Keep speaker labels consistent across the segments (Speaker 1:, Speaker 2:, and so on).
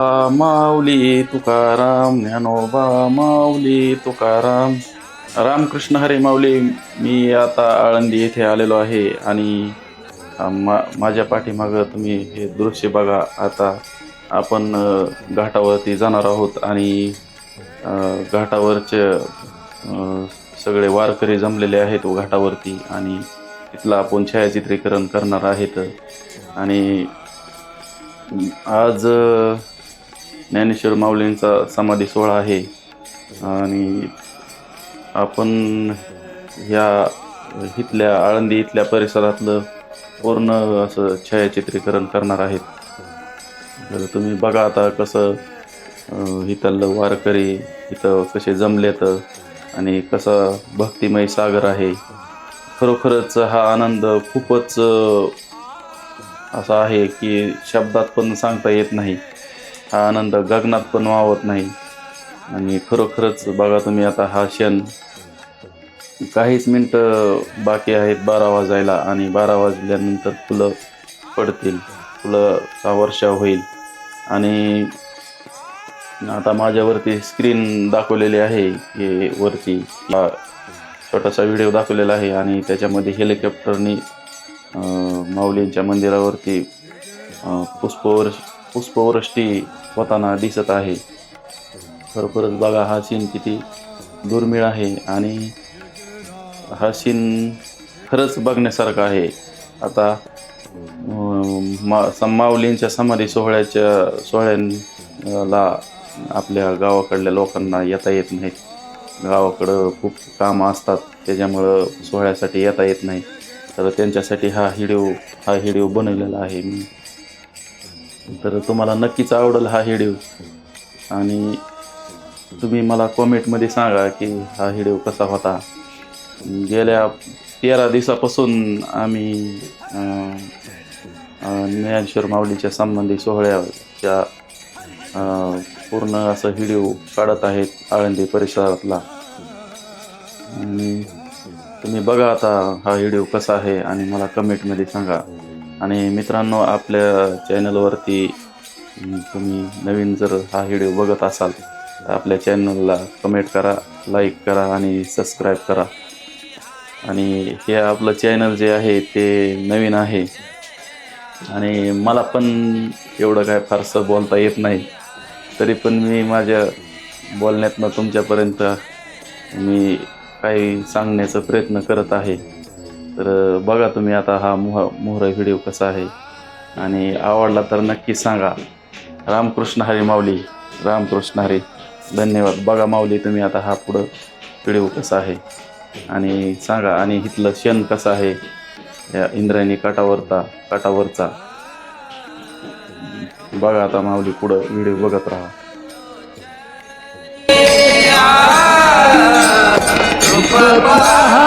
Speaker 1: माऊली तुकाराम ज्ञानोबा माऊली तुकाराम. रामकृष्ण हरे माऊली मी आता आळंदी येथे आलेलो आहे आणि मा माझ्या पाठीमागं तुम्ही हे दृश्य बघा. आता आपण घाटावरती जाणार आहोत आणि घाटावरचे सगळे वारकरी जमलेले आहेत घाटावरती आणि तिथलं आपण छायाचित्रीकरण करणार आहेत. आणि आज ज्ञानेश्वर माऊलींचा समाधी सोहळा आहे. आणि आपण ह्या इथल्या आळंदी इथल्या परिसरातलं पूर्ण असं छायाचित्रीकरण करणार आहेत. तर तुम्ही बघा आता कसं इथलं वारकरी इथं कसे जमलेत आणि कसा भक्तिमय सागर आहे. खरोखरच हा आनंद खूपच असा आहे की शब्दात पण सांगता येत नाही. हा आनंद गगनात पण वावत नाही. आणि खरोखरच बघा तुम्ही आता हा क्षण काहीच मिनटं बाकी आहेत बारा वाजायला आणि बारा वाजल्यानंतर फुलं पडतील फुलंचा वर्षा होईल. आणि आता माझ्यावरती स्क्रीन दाखवलेली आहे हे वरती हा छोटासा व्हिडिओ दाखवलेला आहे आणि त्याच्यामध्ये हेलिकॉप्टरनी माऊलींच्या मंदिरावरती पुष्पवर्ष पुष्पवृष्टी होताना दिसत आहे. खरोखरच बघा हा सीन किती दुर्मिळ आहे आणि हा सीन खरंच बघण्यासारखा आहे. आता मा माऊलींच्या समाधी सोहळ्याच्या सोहळ्याला आपल्या गावाकडल्या लोकांना येता येत नाहीत. गावाकडं खूप कामं असतात त्याच्यामुळं सोहळ्यासाठी येता येत नाही. तर त्यांच्यासाठी हा हिडिओ हा हिडिओ बनवलेला आहे. मी तर तुम्हाला नक्कीच आवडेल हा व्हिडिओ. आणि तुम्ही मला कॉमेंटमध्ये सांगा की हा व्हिडिओ कसा होता. गेल्या तेरा दिवसापासून आम्ही ज्ञानेश्वर माऊलीच्या संबंधी सोहळ्याच्या पूर्ण असं व्हिडिओ काढत आहेत आळंदी परिसरातला. तुम्ही बघा आता हा व्हिडिओ कसा आहे आणि मला कमेंटमध्ये सांगा. आणि मित्रांनो आपल्या चॅनलवरती तुम्ही नवीन जर हा व्हिडिओ बघत असाल तर आपल्या चॅनलला कमेंट करा लाईक करा आणि सबस्क्राईब करा. आणि हे आपलं चॅनल जे आहे ते नवीन आहे. आणि मला पण एवढं काय फारसं बोलता येत नाही. तरी पण मी माझ्या बोलण्यातनं तुमच्यापर्यंत मी काही सांगण्याचा प्रयत्न करत आहे. तर बघा तुम्ही आता हा मोह मोहरा व्हिडिओ कसा आहे. आणि आवडला तर नक्की सांगा. रामकृष्ण हरी माऊली. रामकृष्ण हरी. धन्यवाद. बघा माऊली तुम्ही आता हा पुढं व्हिडिओ कसा आहे. आणि सांगा आणि इथलं क्षण कसं आहे. या इंद्रायणी काटावरता काटावरचा बघा आता माऊली पुढं व्हिडिओ बघत राहा.
Speaker 2: प्रेमा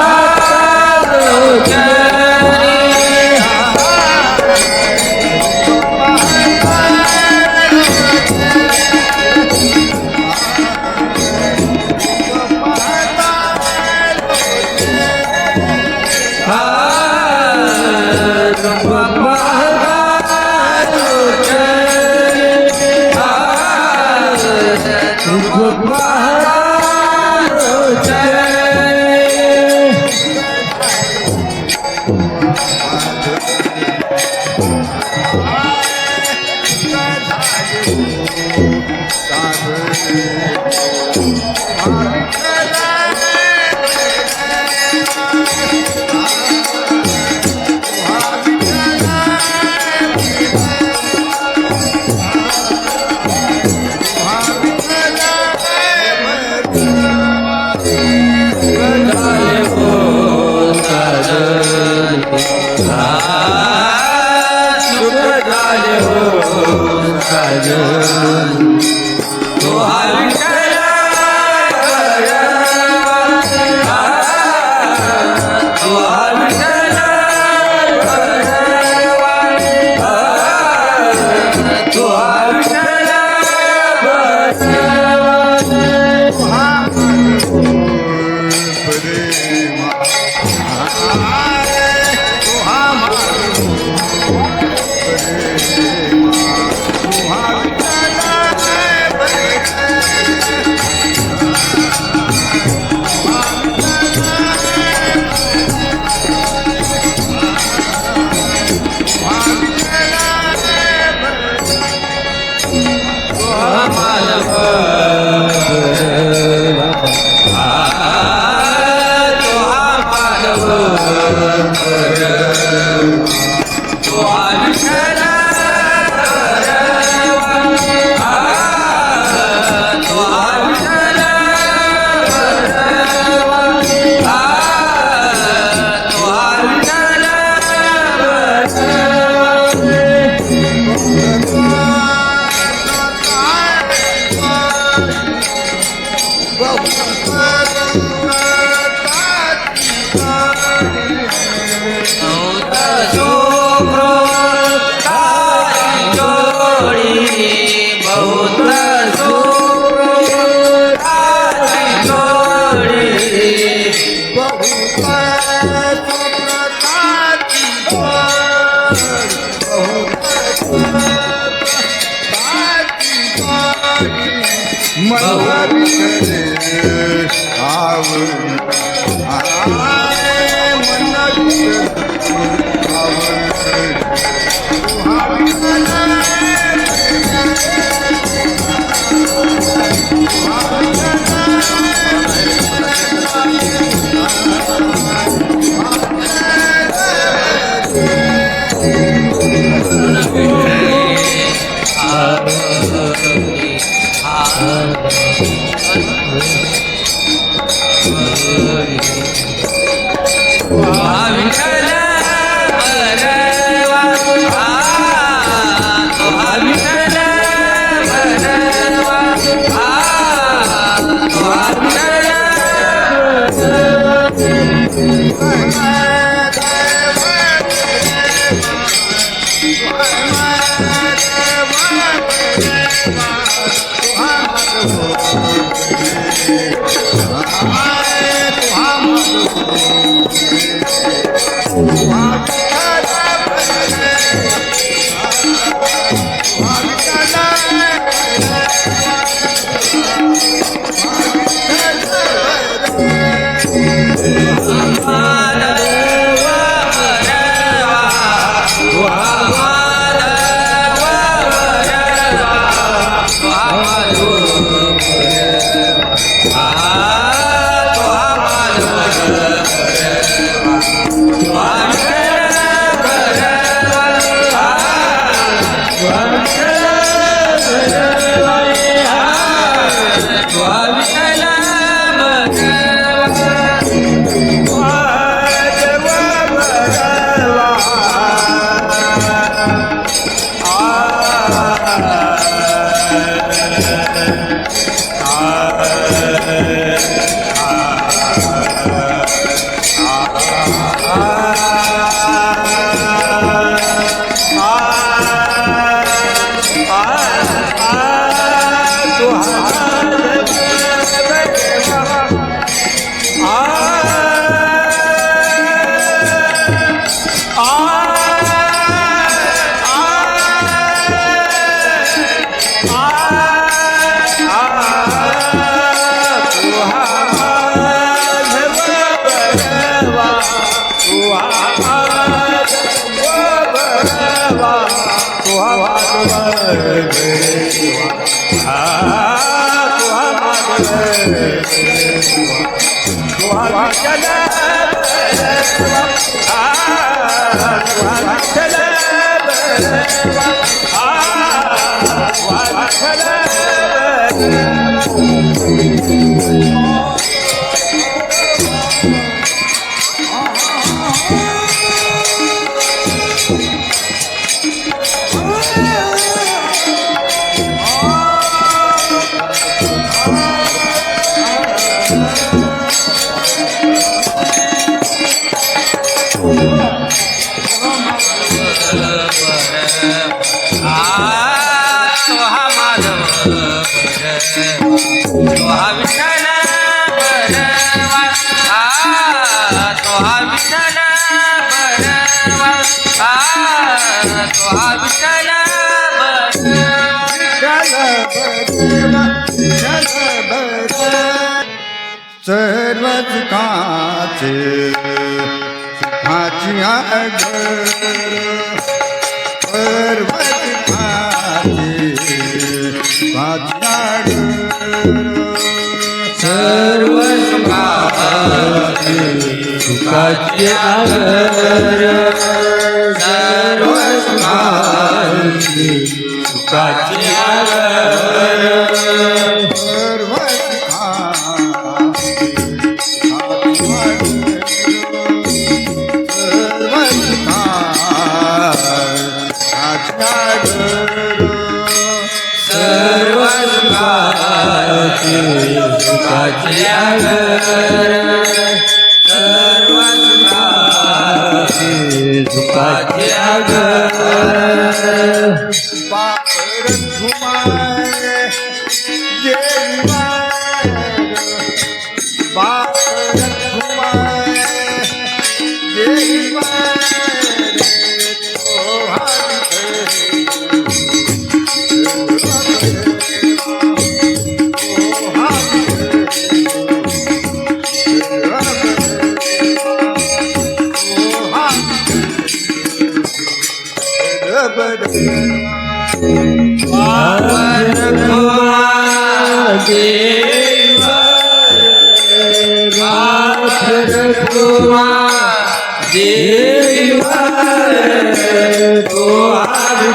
Speaker 3: Wa jana सर्वच सुखाचे सुखाची आग सर्वच सुखाचे सुखाची आग सर्वच सुखाचे सुखाची आगर.
Speaker 2: सर्व
Speaker 3: सुखाचे सुखाचे सुखाचे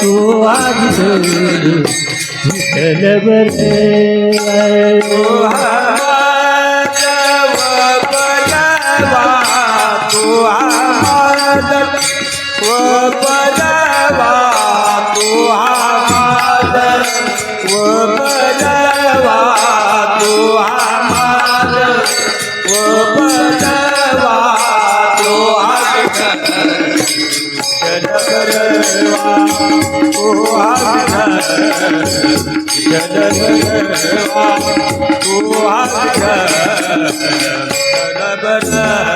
Speaker 4: तू तू विठल तू
Speaker 2: Oh, I'm a